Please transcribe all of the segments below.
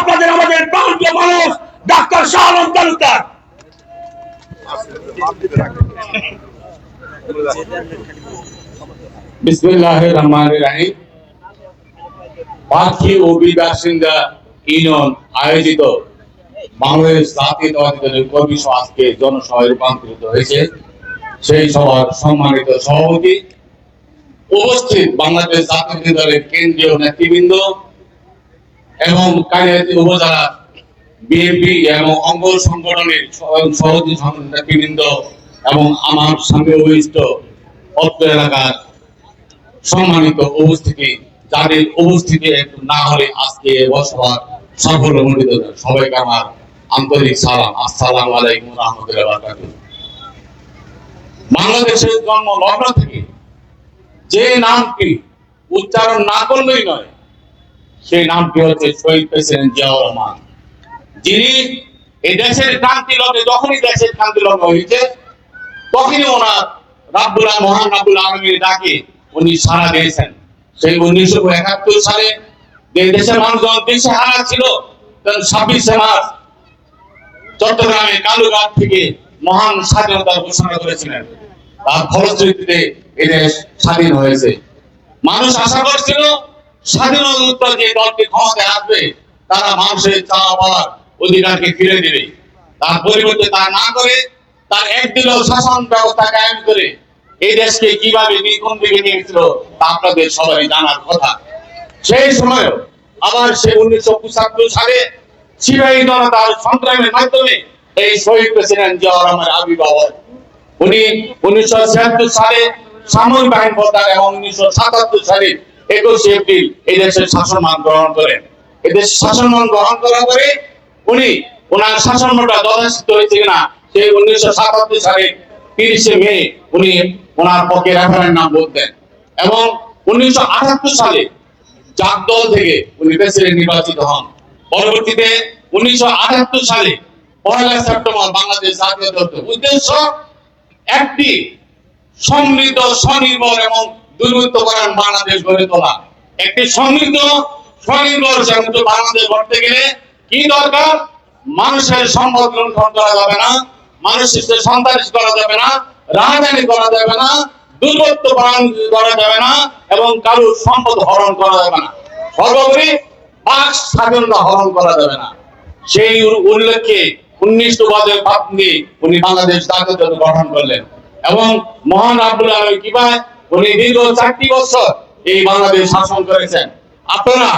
আপনাদের আমাদের প্রান্তীয় মানুষ, ডাক্তার শাহ তালুকদার আয়োজিত বাংলাদেশ রূপান্তরিত হয়েছে, সেই সম্মানিত সভাপতি উপস্থিত বাংলাদেশ জাতীয় দলের কেন্দ্রীয় নেতৃবৃন্দ এবং কালিয়াতি উপজেলা বিএনপি এবং অঙ্গ সংগঠনের সহযোগী সভাপতি সং- নেতৃবৃন্দ এবং আমার সামনে উপবিষ্ট অত্র এলাকার সম্মানিত উপস্থিতি, যাদের উপস্থিতি না হলে আজকে বসবার সাফল্য মণ্ডিত সবাইকে আমার আন্তরিক সালাম। আসসালামু আলাইকুম রহমতুল্লাহ বাংলাদেশের জন্ম লগ্ন থেকে। যে নামটি উচ্চারণ না করলেই নয় সেই নামটি হচ্ছে শহীদ প্রেসিডেন্ট জিয়াউর রহমান। যিনি এই দেশের ক্রান্তি লগ্নে, যখনই দেশের ক্রান্তি লগ্ন হয়েছে, তখনই ওনার রাব্বুল মহান রাব্বুল আলমীর ডাকে উনি সারা দিয়েছেন। সেই উনিশশো একাত্তর সালে যে দেশের মানুষজন দেশে হারা ছিল ছাব্বিশে মার্চ চট্টগ্রামে কালুঘাট থেকে মহান স্বাধীনতা ঘোষণা করেছিলেন। তার ফলশ্রুতিতে এই দেশ স্বাধীন হয়েছে। মানুষ আশা করছিল স্বাধীনতা যে দলটি ক্ষমতায় আসবে, তারা মানুষের চাওয়া পাওয়ার অধিকারকে ফিরে দেবে। তার পরিবর্তে তা না করে, তার একদিল শাসন ব্যবস্থা কায়েম করে এই দেশকে কীভাবে কোন দিকে নিয়ে তা আপনাদের সবাই জানার কথা। সেই সময় আবার সে উনিশশো পঁচাত্তর সালে সিপাহী জনতার সংগ্রামের মাধ্যমে এই শহীদ প্রেসিডেন্ট জিয়াউর রহমানের আবির্ভাব উনি উনিশশো ছিয়াত্তর সালে সামরিক বাহিনী প্রধান এবং উনিশশো সাতাত্তর সালে একুশে এপ্রিল এই দেশের শাসনমান গ্রহণ করেন। এদের শাসনমান গ্রহণ করার পরে উনি ওনার শাসনমানটা যথাযথ হয়েছে কিনা, সেই উনিশশো সাতাত্তর সালে তিরিশে মে উনি ওনার পক্ষে রেফারেন্ডাম ভোট দেন। এবং উনিশশো আটাত্তর সালে জাত দল থেকে উনি প্রেসিডেন্ট নির্বাচিত হন। পরবর্তীতে উনিশশো আটাত্তর সালে পয়লা সেপ্টেম্বর বাংলাদেশ জাতীয় উদ্দেশ্য একটি সমৃদ্ধ স্বনির্ভর এবং দুর্বৃত্তকরণ বাংলাদেশ গড়ে তোলা। একটি সমৃদ্ধ, স্বনির্ভর বাংলাদেশ গড়তে গেলে কি দরকার? মানুষের সম্পদ লুণ্ঠন করা যাবে না মানুষের সন্ত্রাস করা যাবে না করা যাবে না, দুর্বৃত্ত পালন করা যাবে না এবং কারোর সম্পদ হরণ করা যাবে না। সর্বোপরি বাক স্বাধীনতা হরণ করা যাবে না। সেই উল- উল্লেখে উনিশশো বাদের ভাব উনি বাংলাদেশ জাতীয় গঠন করলেন এবং মহান আব্দুল আলম কিবায় উনি দীর্ঘ চারটি বছর এই বাংলাদেশ শাসন করেছেন। আপনারা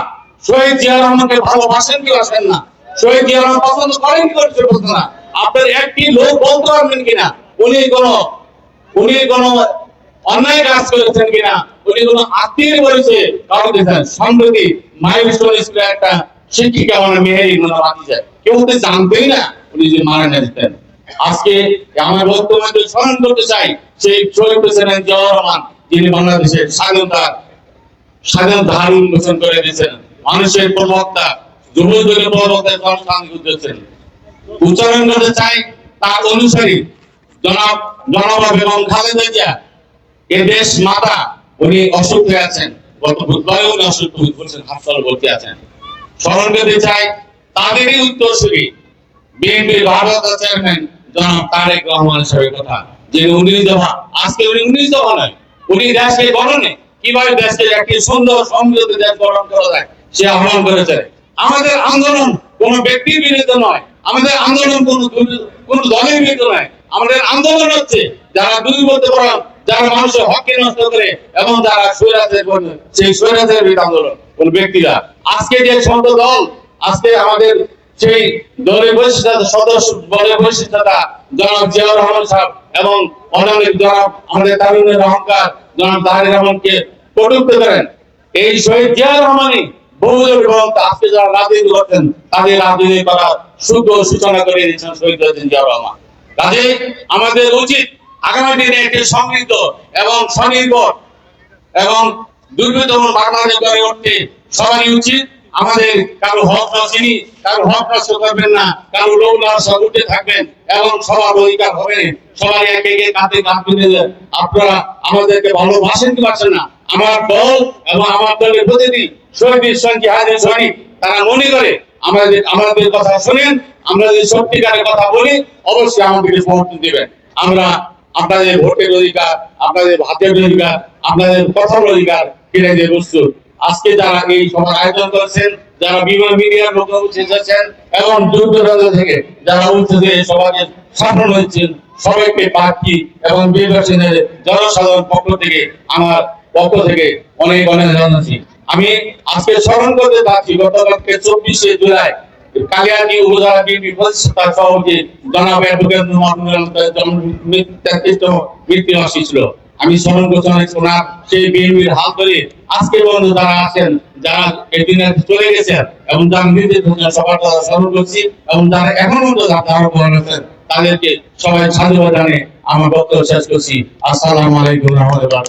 শহীদ জিয়া রহমানকে ভালোবাসেন কি বাসেন না? শহীদ জিয়া রহমান পছন্দ করেন কি করছে পছন্দ না? আপনার একটি লোক বলতে পারবেন কিনা? উনি কোন উনি কোন অন্যায় কাজ করেছেন কিনা? উনি কোন আত্মীয় করেছে কারণ দেখেন সম্প্রতি মাইলস্টোন স্কুলে একটা শিক্ষিকা মানে মেহেরি মনে বাকি যায় কেউ তো জানতেই না উনি যে মারা যেতেন আজকে আমার বক্তব্য স্মরণ করতে চাই সেই শহীদ প্রেসিডেন্ট জিয়াউর রহমান। যিনি বাংলাদেশের স্বাধীনতা স্বাধীনতা হার উন্মোচন করে দিয়েছেন। মানুষের প্রবক্তা, যুবদলের প্রবক্তা সংস্থান করতেছেন উচ্চারণ করতে চাই তার অনুসারী, জনাব জনাব এবং খালেদা জিয়া। এ দেশ মাতা, উনি অসুখ হয়ে আছেন। গত বুধবারে উনি অসুখ পড়েছেন, হাসপাতালে ভর্তি আছেন। স্মরণ করতে চাই তাদেরই উত্তরসূরি বিএনপির ভারত চেয়ারম্যান জনাব তারেক রহমান সাহেবের কথা, যে উনিশ দফা, আজকে উনি উনিশ দফা নয় উনি দেশকে গঠনে কীভাবে দেশকে একটি সুন্দর সমৃদ্ধ দেশ গঠন করা যায়, সে আহ্বান করেছে। আমাদের আন্দোলন কোন ব্যক্তির বিরুদ্ধে নয়, আমাদের আন্দোলন কোন কোন দলের বিরুদ্ধে নয়। আমাদের আন্দোলন হচ্ছে যারা দুর্বৃত্ত করেন যারা মানুষের হককে নষ্ট করে এবং যারা স্বৈরাচার সেই স্বৈরাচারের বিরুদ্ধে আন্দোলন কোন ব্যক্তিরা। আজকে যে সমস্ত দল, আজকে আমাদের সেই দলের বৈশিষ্ট্য সদস্য দলের বৈশিষ্ট্যতা, জনাব জিয়াউর রহমান সাহেব এবং অনেক জনাব আমাদের তারুণের অহংকার জনাব রহমানকে করেন। এই শহীদ রহমানই আজকে যারা রাজনীতি করছেন, তাদের রাজনীতি করার শুদ্ধ সূচনা করে দিয়েছেন শহীদ জিয়াউর রহমান। কাজে আমাদের উচিত আগামী দিনে একটি সমৃদ্ধ এবং স্বনির্ভর এবং দুর্বৃত্ত বাংলাদেশ গড়ে উঠতে সবারই উচিত আমাদের কারও হক চিনি, কারও হক নষ্ট করবেন না, কারও লোক নষ্ট উঠে থাকবেন এবং সবার অধিকার হবে সবাই একে একে কাঁধে কাঁধ মিলে আপনারা আমাদেরকে ভালোবাসেন কি পারছেন না? আমার দল এবং আমার দলের প্রতিনিধি, শহীদ সঙ্গী হাজির শহীদ, তারা মনে করে, আমাদের আমাদের কথা শুনেন, আমরা যদি সত্যিকারের কথা বলি, অবশ্যই আমাদেরকে সমর্থন দেবেন। আমরা আপনাদের ভোটের অধিকার, আপনাদের ভাতের অধিকার, আপনাদের কথার অধিকার কিনে দিয়ে প্রস্তুত আজকে যারা এই সভার আয়োজন করেছেন, যারা বিভিন্ন মিডিয়ার লোক এসেছেন এবং দূর দূরান্ত থেকে যারা উঠছে যে সমাজের সফল হয়েছেন সবাইকে প্রার্থী এবং নির্বাচনের জনসাধারণ পক্ষ থেকে, আমার পক্ষ থেকে অনেক অনেক জানাচ্ছি আমি আজকে স্মরণ করতে চাচ্ছি গতকালকে চব্বিশে জুলাই কালিয়াটি উপজেলা বিএনপি প্রতিষ্ঠাতা সভাপতি জনাব অ্যাডভোকেট তেত্রিশ মৃত্যু বার্ষিকী ছিল। আমি স্মরণ করছি অনেক ওনার সেই বিএনপির হাত ধরে আজকে পর্যন্ত যারা আছেন, যারা এদিনে চলে গেছেন এবং যারা নিজের সবার কথা স্মরণ করছি এবং যারা এখন যারা বলেন আছেন তাদেরকে সবাই সাধুবাদ জানিয়ে আমার বক্তব্য শেষ করছি। আসসালামু আলাইকুম রহমতুল্লাহ।